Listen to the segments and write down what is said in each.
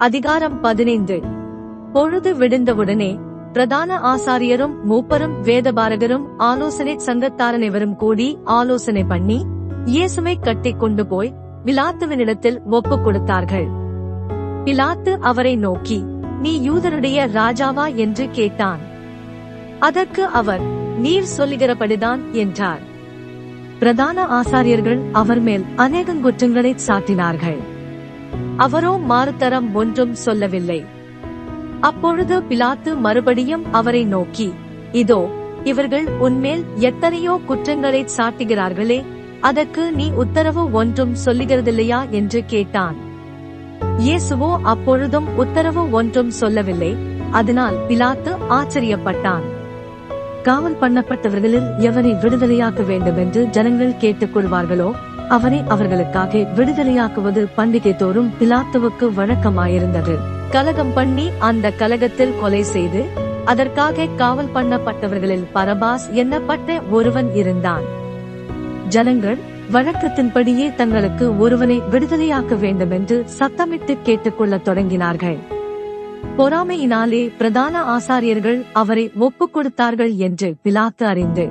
அதிகாரம் பதினைந்து. பொழுது விடுந்தவுடனே பிரதான ஆசாரியரும் மூப்பரும் வேதபாரகரும் ஆலோசனை சங்கத்தாரனைவரும் கூடி ஆலோசனை பண்ணி இயேசுமை கட்டிக் கொண்டு போய் பிலாத்துவினிடத்தில் ஒப்புக் கொடுத்தார்கள். பிலாத்து அவரை நோக்கி நீ யூதருடைய ராஜாவா? என்று கேட்டான். அதற்கு அவர் நீர் சொல்லுகிறபடிதான் என்றார். பிரதான ஆசாரியர்கள் அவர் மேல் அநேகங்குற்றங்களை சாட்டினார்கள். அவரோ மாறுதரம் ஒன்றும் சொல்லவில்லை. அப்பொழுது பிலாத்து மறுபடியும் அவரை நோக்கி இதோ இவர்கள் உன்மேல் எத்தனையோ குற்றங்களை சாட்டுகிறார்களே அதற்கு நீ உத்தரவு ஒன்றும் சொல்லுகிறதில்லையா? என்று கேட்டான். இயேசுவோ அப்பொழுதும் உத்தரவு ஒன்றும் சொல்லவில்லை. அதனால் பிலாத்து ஆச்சரியப்பட்டான். காவல் பண்ணப்பட்டவர்களில் எவரை விடுதலையாக்க வேண்டும் என்று ஜனங்கள் கேட்டுக் கொள்வார்களோ அவரை அவர்களுக்காக விடுதலையாக்குவது பண்டிகை தோறும் பிலாத்துவுக்கு வழக்கமாயிருந்தது. கலகம் பண்ணி அந்த கலகத்தில் கொலை செய்து அதற்காக காவல் பண்ணப்பட்டவர்களில் பரபாஸ் எண்ணப்பட்ட ஒருவன் இருந்தான். ஜனங்கள் வழக்கத்தின்படியே தங்களுக்கு ஒருவனை விடுதலையாக்க வேண்டும் என்று சத்தமிட்டு கேட்டுக்கொள்ளத் தொடங்கினார்கள். பொறாமையினாலே பிரதான ஆசாரியர்கள் அவரை ஒப்புக் கொடுத்தார்கள் என்று பிலாத்து அறிந்து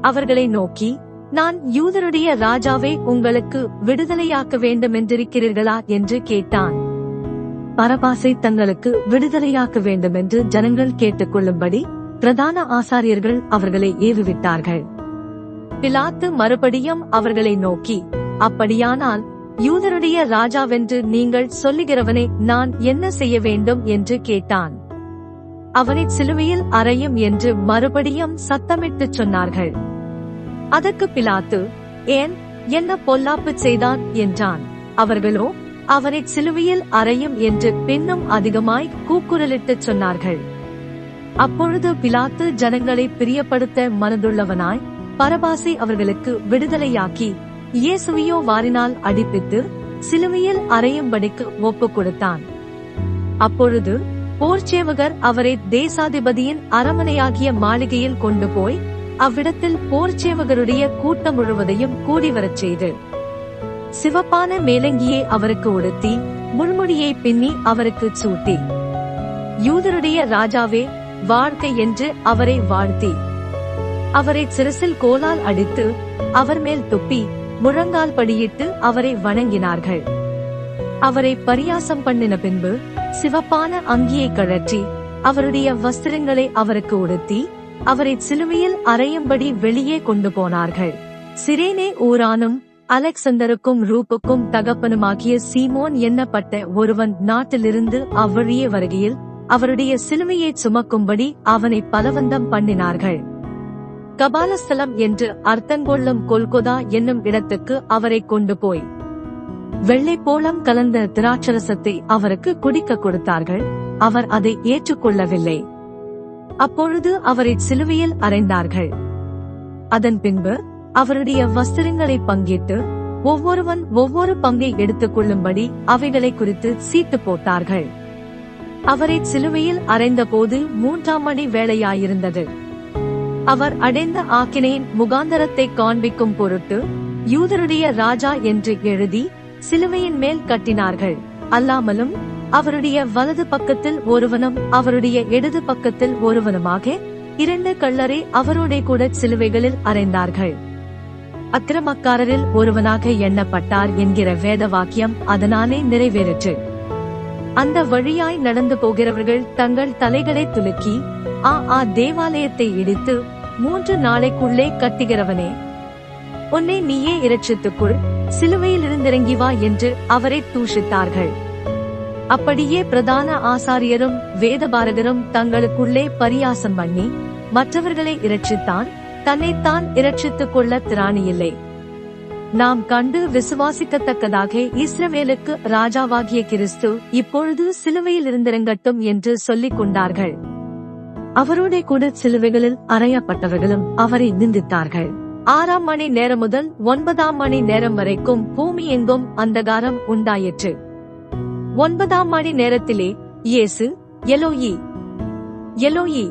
அவர்களை நோக்கி நான் யூதருடைய ராஜாவே உங்களுக்கு விடுதலையாக்க வேண்டும் என்றிருக்கிறீர்களா என்று கேட்டான். பரபாசை தங்களுக்கு விடுதலையாக்க வேண்டும் என்று ஜனங்கள் கேட்டுக்கொள்ளும்படி பிரதான ஆசாரியர்கள் அவர்களை ஏவிவிட்டார்கள். பிலாத்து மறுபடியும் அவர்களை நோக்கி அப்படியானால் யூதருடைய ராஜாவென்று நீங்கள் சொல்லுகிறவனை நான் என்ன செய்ய வேண்டும்? என்று கேட்டான். அவனை சிலுவையில் அறையும் என்று மறுபடியும் சத்தமிட்டுச் சொன்னார்கள். அதற்கு பிலாத்து ஏன் என்ன பொல்லாப்பு செய்தான்? என்றான். அவர்களோ அவரை சிலுவையில் அறையும் என்று பின்னும் அதிகமாய் கூக்குரலிட்டுச் சொன்னார்கள். அப்பொழுது பிலாத்து ஜனங்களை பிரியப்படுத்த மனதுள்ளவனாய் பரபாசை அவர்களுக்கு விடுதலையாக்கி இயேசுவையோ வாரினால் அடிப்பித்து சிலுவையில் அறையும்படிக்கு ஒப்புக் கொடுத்தான். அப்பொழுது போர்ச்சேவகர் அவரை தேசாதிபதியின் அரமனையாகிய மாளிகையில் கொண்டு போய் அவ்விடத்தில் போர்ச்சேவகருடைய கூட்டம் முழுவதையும் கூடி வரச் செய்து சிவப்பான மேலங்கியை அவருக்கு உடுத்தி முள்முடியை பின்னி அவருக்கு சூட்டி யூதருடைய ராஜாவே வாழ்க்கை என்று அவரை வாழ்த்தி அவரை சிரசில் கோலால் அடித்து அவர் மேல் துப்பி முழங்கால் படியிட்டு அவரை வணங்கினார்கள். அவரை பரியாசம் பண்ணின பின்பு சிவப்பான அங்கியை கழற்றி அவருடைய வஸ்திரங்களை அவருக்கு உடுத்தி அவரை சிலுவையில் அறையும்படி வெளியே கொண்டு போனார்கள். சிரேனே ஊரானும் அலெக்சந்தருக்கும் ரூப்புக்கும் தகப்பனுமாகிய சீமோன் எண்ணப்பட்ட ஒருவன் நாட்டிலிருந்து அவ்வழியே வருகையில் அவருடைய சிலுவையை சுமக்கும்படி அவனை பலவந்தம் பண்ணினார்கள். கபாலஸ்தலம் என்று அர்த்தங்கொள்ளும் கொல்கொதா என்னும் இடத்துக்கு அவரை கொண்டு போய் வெள்ளை போலம் கலந்த திராட்சரசத்தை அவருக்கு குடிக்க கொடுத்தார்கள். அவர் அதை ஏற்றுக்கொள்ளவில்லை. அப்பொழுது அவரை சிலுவையில் அறைந்தார்கள். அதன் பின்பு அவருடைய வஸ்திரங்களை பங்கிட்டு ஒவ்வொருவன் ஒவ்வொரு பங்கை எடுத்துக் கொள்ளும்படி அவைகளை குறித்து சீட்டு போட்டார்கள். அவரை சிலுவையில் அறைந்தபோது மூன்றாம் மணி வேளையாயிருந்தது. அவர் அடைந்த ஆக்கினையின் முகாந்தரத்தை காண்பிக்கும் பொருட்டு யூதருடைய ராஜா என்று எழுதி சிலுவையின் மேல் கட்டினார்கள். அல்லாமலும் அவருடைய வலது பக்கத்தில் ஒருவனும் அவருடைய இடது பக்கத்தில் ஒருவனுமாக இரண்டு கள்ளரை அவரோட கூட சிலுவைகளில் அறைந்தார்கள். அக்கிரமக்காரரில் ஒருவனாக எண்ணப்பட்டார் என்கிற வேத வாக்கியம் அதனாலே நிறைவேறிற்று. அந்த வழியாய் நடந்து போகிறவர்கள் தங்கள் தலைகளை துலுக்கி ஆ ஆ தேவாலயத்தை இடித்து மூன்று நாளைக்குள்ளே கட்டுகிறவனே உன்னை நீயே இரட்சித்துக்குள் சிலுவையில் இருந்திறங்கி வா என்று அவரை தூஷித்தார்கள். அப்படியே பிரதான ஆசாரியரும் வேதபாரகரும் தங்களுக்குள்ளே பரியாசம் பண்ணி மற்றவர்களை இரட்சித்தான் தன்னைத்தான் இரட்சித்துக் கொள்ள திராணியில்லை. நாம் கண்டு விசுவாசிக்கத்தக்கதாக இஸ்ரவேலுக்கு ராஜாவாகிய கிறிஸ்து இப்பொழுது சிலுவையில் இருந்திறங்கட்டும் என்று சொல்லிக் கொண்டார்கள். அவரோட கூட சிலுவைகளில் அறையப்பட்டவர்களும் அவரை நிந்தித்தார்கள். ஆறாம் மணி நேரம் முதல் ஒன்பதாம் மணி நேரம் வரைக்கும் பூமி எங்கும் அந்தகாரம் உண்டாயிற்று. ஒன்பதாம் மணி நேரத்திலே இயேசு எலோயி எலோயி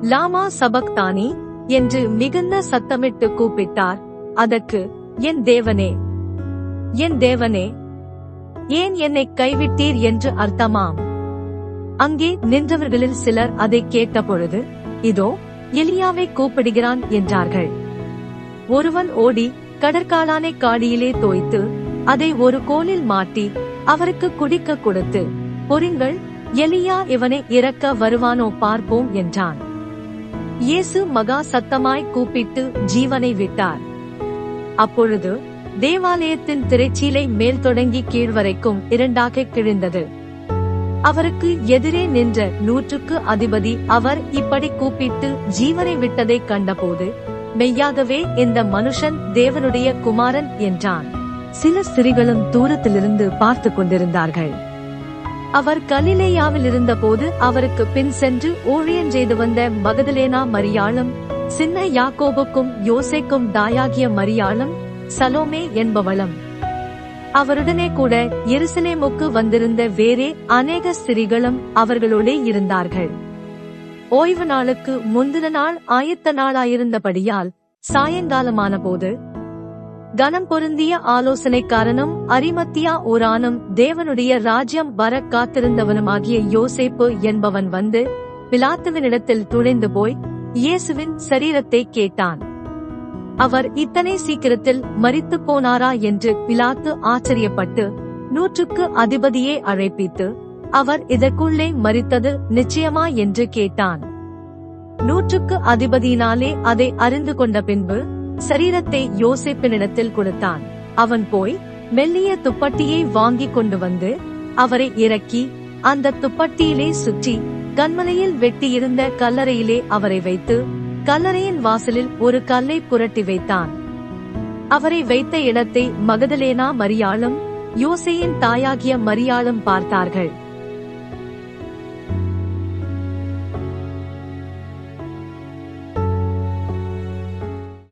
லாமா சபக்தானி என்று மிகுந்த சத்தமிட்டு கூப்பிட்டார். அதற்கு என் தேவனே என் தேவனே ஏன் என்னை கைவிட்டீர் என்று அர்த்தமாம்? அங்கே நின்றவர்களில் சிலர் அதை கேட்டபொழுது இதோ எலியாவை கூப்பிடுகிறான் என்றார்கள். ஒருவன் ஓடி கடற்காலானை காடியிலே தோய்த்து அதை ஒரு கோலில் மாட்டி அவருக்கு குடிக்க கொடுத்து பொறுங்கள் எலியா இவனை இறக்க வருவானோ பார்ப்போம் என்றான். இயேசு மகா சத்தமாய் கூப்பிட்டு ஜீவனை விட்டார். அப்பொழுது தேவாலயத்தின் திரைச்சீலை மேல் தொடங்கி கீழ் வரைக்கும் இரண்டாக கிழிந்தது. அவருக்கு எதிரே நின்ற நூற்றுக்கு அதிபதி அவர் இப்படி கூப்பிட்டு ஜீவனை விட்டதைக் கண்டபோது மெய்யாகவே இந்த மனுஷன் தேவனுடைய குமாரன் என்றான். சில ஸ்திரிகளும் தூரத்திலிருந்து பார்த்து கொண்டிருந்தார்கள். அவர் கலிலேயாவில் இருந்தபோது அவருக்கு பின் சென்று ஊழியன் செய்து வந்த மகதலேனா மரியாளும் சின்ன யாக்கோபுக்கும் யோசேக்கும் தாயாகிய மரியாளும் சலோமே என்பவளும். அவருடனே கூட எருசலேமுக்கு வந்திருந்த வேறே அநேக ஸ்திரிகளும் அவர்களோடே இருந்தார்கள். ஓய்வு நாளுக்கு முந்தின நாள் ஆயத்த நாளாயிருந்தபடியால் சாயங்காலமான போது கனம் பொருந்திய ஆலோசனைக்காரனும் அரிமத்தியா ஓரானும் தேவனுடைய ராஜ்யம் வர காத்திருந்தவனுமாகிய யோசேப்பு என்பவன் வந்து பிலாத்துவினிடத்தில் துணைந்து போய் இயேசுவின் சரீரத்தை கேட்டான். அவர் இத்தனை சீக்கிரத்தில் மறித்து போனாரா என்று பிலாத்து ஆச்சரியப்பட்டு நூற்றுக்கு அதிபதியே அழைப்பித்து அவர் இதற்குள்ளே மறித்தது நிச்சயமா? என்று கேட்டான். நூற்றுக்கு அதிபதியினாலே அதை அறிந்து கொண்ட பின்பு சரீரத்தை யோசிப்பினிடத்தில் கொடுத்தான். அவன் போய் மெல்லிய துப்பட்டியை வாங்கிக் கொண்டு வந்து அவரை இறக்கி அந்த துப்பட்டியிலே சுற்றி கண்மலையில் வெட்டியிருந்த கல்லறையிலே அவரை வைத்து கல்லறையின் வாசலில் ஒரு கல்லை புரட்டி வைத்தான். அவரை வைத்த இடத்தை மகதலேனா மரியாளும் யோசையின் தாயாகிய மரியாளும் பார்த்தார்கள்.